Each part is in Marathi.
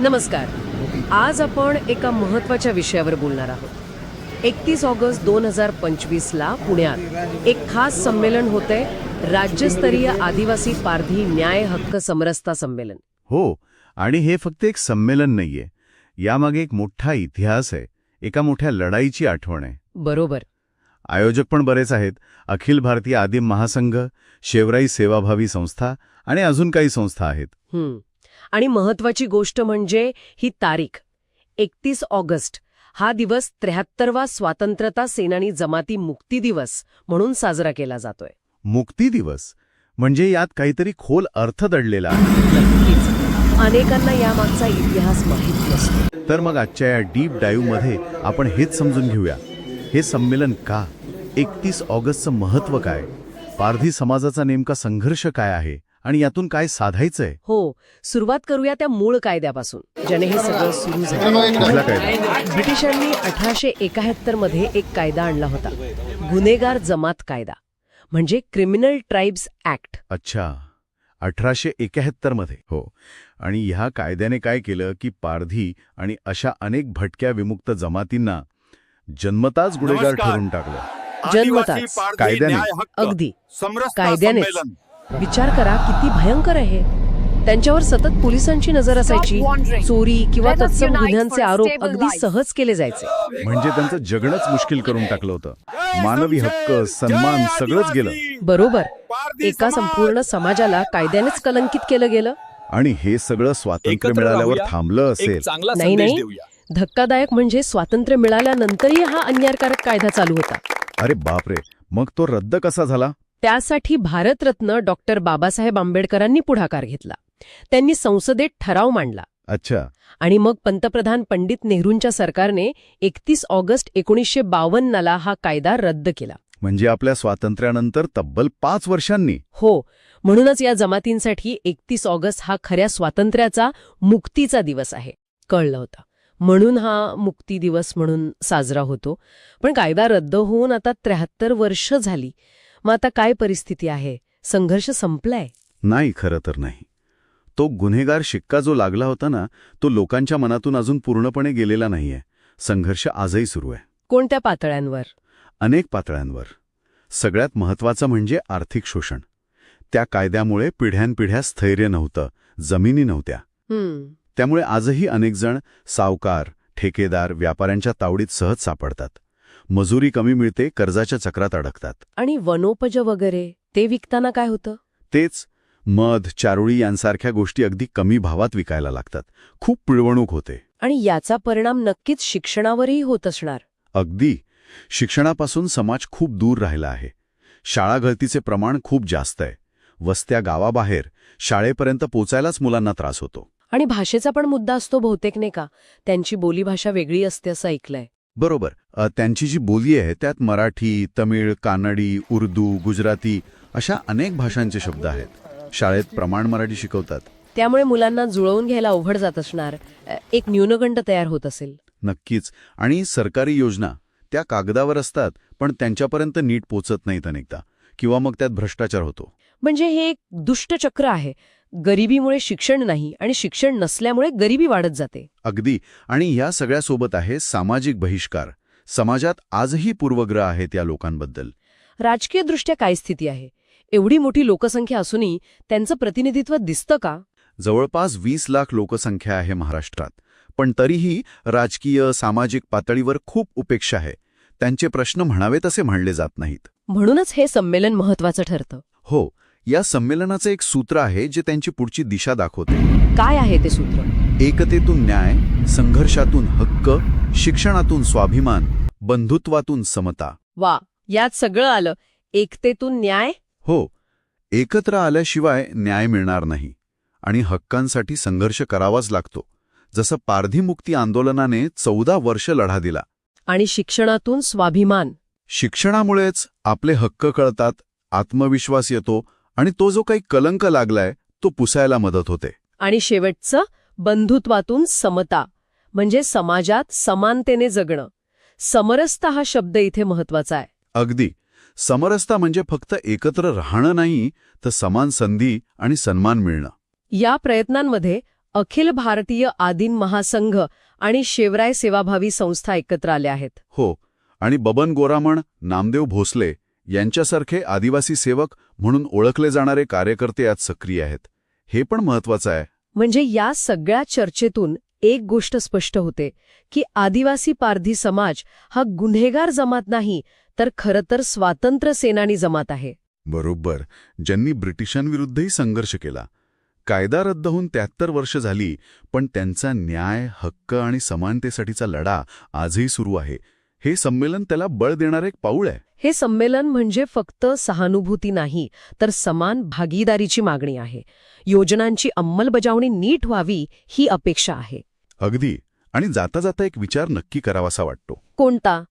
नमस्कार. आज आपण एका महत्त्वाच्या विषयावर बोलणार आहोत. एकतीस ऑगस्ट दोन हजार पंचवीसला पुण्यात एक खास संमेलन होतंय राज्यस्तरीय आदिवासी पारधी न्याय हक्क समरसता संमेलन. हो आणि हे फक्त एक संमेलन नाहीये. यामागे एक मोठा इतिहास आहे. एका मोठ्या लढाईची आठवण आहे. बरोबर. आयोजक पण बरेच आहेत. अखिल भारतीय आदिम महासंघ शेवराई सेवाभावी संस्था आणि अजून काही संस्था आहेत. आणि महत्वाची गोष्ट म्हणजे ही तारीख. एकतीस ऑगस्ट. हा दिवस त्र्याहत्तरवा स्वातंत्र्यता सेनानी जमाती मुक्ती दिवस म्हणून साजरा केला जातोय. मुक्ती दिवस? म्हणजे यात काहीतरी खोल अर्थ दडलेला अनेकांना यामागचा इतिहास माहीत नसतो. तर मग आजच्या या डीपमध्ये आपण हेच समजून घेऊया. हे संमेलन का? एकतीस ऑगस्टचं महत्त्व काय? पारधी समाजाचा नेमका संघर्ष काय आहे? आणि यातून काय साधायचंय? हो सुरुवात करूया त्या मूळ कायद्यापासून. ज्याने हे सगळं सुरू झालं. ब्रिटिशांनी अठराशे एकाहत्तरमध्ये एक कायदा आणला होता. गुन्हेगार जमात कायदा. म्हणजे क्रिमिनल ट्राईब्स ऍक्ट अच्छा. अठराशे एकाहत्तरमध्ये. हो. आणि ह्या कायद्याने काय केलं की पारधी आणि अशा अनेक भटक्या विमुक्त जमातींना जन्मताच गुन्हेगार. ठरवून टाकलं. जन्मताच. कायद्याने. न्याय हक्क. अगदी. संमेलन. विचार करा किती भयंकर आहे. त्यांच्यावर सतत पोलिसांची नजर असायची. चोरी किंवा तत्सम गुन्ह्यांचे आरोप अगदी सहज केले जायचे. म्हणजे त्यांचं जगणंच मुश्किल करून टाकलं होतं. मानवी हक्क सन्मान सगळंच गेलं. बरोबर. एका. संपूर्ण समाजाला कायद्यानेच कलंकित केलं गेलं. आणि हे सगळं स्वातंत्र्य मिळाल्यावर. थांबलं एक असेल. चांगला नाही, संदेश नाही. देऊया. धक्कादायक म्हणजे स्वातंत्र्य मिळाल्यानंतरही हा अन्यायकारक कायदा चालू होता. अरे बापरे. मग तो रद्द कसा झाला? त्यासाठी भारतरत्न डॉक्टर बाबासाहेब आंबेडकरांनी पुढाकार घेतला. त्यांनी संसदेत ठराव मांडला. अच्छा. आणि मग पंतप्रधान पंडित नेहरूंच्या सरकारने एकतीस ऑगस्ट एकोणीसशे बावन्नला हा कायदा रद्द केला. म्हणजे आपल्या स्वातंत्र्यानंतर तब्बल पाच वर्षांनी. हो म्हणूनच या जमातींसाठी एकतीस ऑगस्ट हा खऱ्या स्वातंत्र्याचा मुक्तीचा दिवस आहे. कळलं होतं. म्हणून हा मुक्ती दिवस म्हणून साजरा होतो. पण कायदा रद्द होऊन आता त्र्याहत्तर वर्ष झाली. मग आता काय परिस्थिती आहे? संघर्ष संपलाय? नाही खरं तर नाही. तो गुन्हेगार शिक्का जो लागला होता ना तो लोकांच्या मनातून अजून पूर्णपणे गेलेला नाहीये. संघर्ष आजही सुरू आहे. कोणत्या पातळ्यांवर? अनेक पातळ्यांवर. सगळ्यात महत्वाचं म्हणजे आर्थिक शोषण. त्या कायद्यामुळे पिढ्यानपिढ्या स्थैर्य नव्हतं जमिनी नव्हत्या. त्यामुळे आजही अनेक जण सावकार ठेकेदार व्यापाऱ्यांच्या तावडीत सहज सापडतात. मजुरी कमी मिळते कर्जाच्या चक्रात अडकतात. आणि वनोपज वगैरे ते विकताना काय होतं? तेच मध चारोळी यांसारख्या गोष्टी अगदी कमी भावात विकायला लागतात. खूप पिळवणूक होते. आणि याचा परिणाम नक्कीच शिक्षणावरही होत असणार. अगदी. शिक्षणापासून समाज खूप दूर राहिला आहे. शाळा गळतीचे प्रमाण खूप जास्त आहे. वस्त्या गावाबाहेर शाळेपर्यंत पोचायलाच मुलांना त्रास होतो. आणि भाषेचा पण मुद्दा असतो बहुतेक नाही का? त्यांची बोलीभाषा वेगळी असते असं ऐकलंय. बरोबर. त्यांची जी बोली आहे त्यात मराठी तमिळ कानडी उर्दू गुजराती अशा अनेक भाषांचे शब्द आहेत. शाळेत प्रमाण मराठी शिकवतात. त्यामुळे मुलांना जुळवून घ्यायला अवघड जात असणार एक न्यूनगंड तयार होत असेल. नक्कीच. आणि सरकारी योजना त्या कागदावर असतात पण त्यांच्यापर्यंत नीट पोचत नाहीत अनेकदा किंवा मग त्यात भ्रष्टाचार होतो. म्हणजे हे एक दुष्टचक्र आहे. गरिबीमुळे शिक्षण नाही आणि शिक्षण नसल्यामुळे गरिबी वाढत जाते. अगदी. आणि या सगळ्यासोबत आहे सामाजिक बहिष्कार. समाजात आजही पूर्वग्रह आहेत या लोकांबद्दल. राजकीयदृष्ट्या काय स्थिती आहे? एवढी मोठी लोकसंख्या असूनही त्यांचं प्रतिनिधित्व दिसतं का? जवळपास वीस लाख लोकसंख्या आहे महाराष्ट्रात. पण तरीही राजकीय सामाजिक पातळीवर खूप उपेक्षा आहे. त्यांचे प्रश्न म्हणावे तसे म्हणले जात नाहीत. म्हणूनच हे संमेलन महत्वाचं ठरतं. हो. या संमेलनाचं एक सूत्र आहे जे त्यांची पुढची दिशा दाखवते. काय आहे ते सूत्र? एकतेतून न्याय संघर्षातून हक्क शिक्षणातून स्वाभिमान बंधुत्वातून समता. वा यात सगळं आलं. एकतेतून न्याय? हो एकत्र आल्याशिवाय न्याय मिळणार नाही आणि हक्कांसाठी संघर्ष करावाच लागतो. जसं पारधी मुक्ती आंदोलनाने चौदा वर्ष लढा दिला. आणि शिक्षणातून स्वाभिमान. शिक्षणामुळेच आपले हक्क कळतात आत्मविश्वास येतो आणि तो जो काही कलंक लागलाय तो पुसायला मदत होते. आणि शेवटचं बंधुत्वातून समता म्हणजे समाजात समानतेने जगणं. समरसता हा शब्द इथे महत्त्वाचा आहे. अगदी. समरसता म्हणजे फक्त एकत्र राहणं नाही तर समान संधी आणि सन्मान मिळणं. या प्रयत्नांमध्ये अखिल भारतीय आदिन महासंघ आणि शेवराय सेवाभावी संस्था एकत्र आल्या आहेत. हो. आणि बबन गोरामण नामदेव भोसले यांच्यासारखे आदिवासी सेवक म्हणून ओळखले जाणारे कार्यकर्ते यात सक्रिय आहेत. हे पण महत्वाचं आहे. म्हणजे या सगळ्या चर्चेतून एक गोष्ट स्पष्ट होते की आदिवासी पारधी समाज हा गुन्हेगार जमात नाही तर खरं तर स्वातंत्र्य सेनानी जमात आहे. बरोबर. ज्यांनी ब्रिटिशांविरुद्धही संघर्ष केला. कायदा रद्द होऊन त्र्याहत्तर वर्ष झाली पण त्यांचा न्याय हक्क आणि समानतेसाठीचा लढा आजही सुरू आहे. हे संमेलन त्याला बळ देणारं एक पाऊळ आहे. हे संमेलन म्हणजे फक्त सहानुभूती नाही तर समान भागीदारीची मागणी आहे. योजनांची अंमलबजावणी नीट व्हावी ही अपेक्षा आहे. अगदी. आणि जाता जाता एक विचार नक्की करावासा वाटतो. कोणता?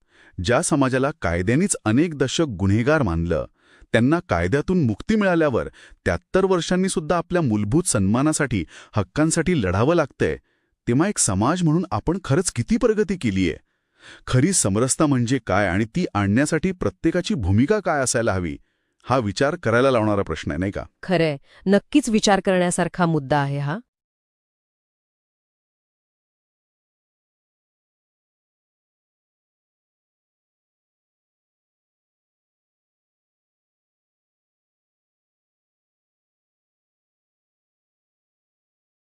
ज्या समाजाला कायद्यानीच अनेक दशक गुन्हेगार मानलं त्यांना कायद्यातून मुक्ती मिळाल्यावर त्र्याहत्तर वर्षांनी सुद्धा आपल्या मूलभूत सन्मानासाठी हक्कांसाठी लढावं लागतंय तेव्हा एक समाज म्हणून आपण खरंच किती प्रगती केलीय. खरी समरसता म्हणजे काय आणि ती आणण्यासाठी प्रत्येकाची भूमिका काय असायला हवी हा विचार करायला लावणारा प्रश्न आहे नाही का? खरंय. नक्कीच विचार करण्यासारखा मुद्दा आहे हा.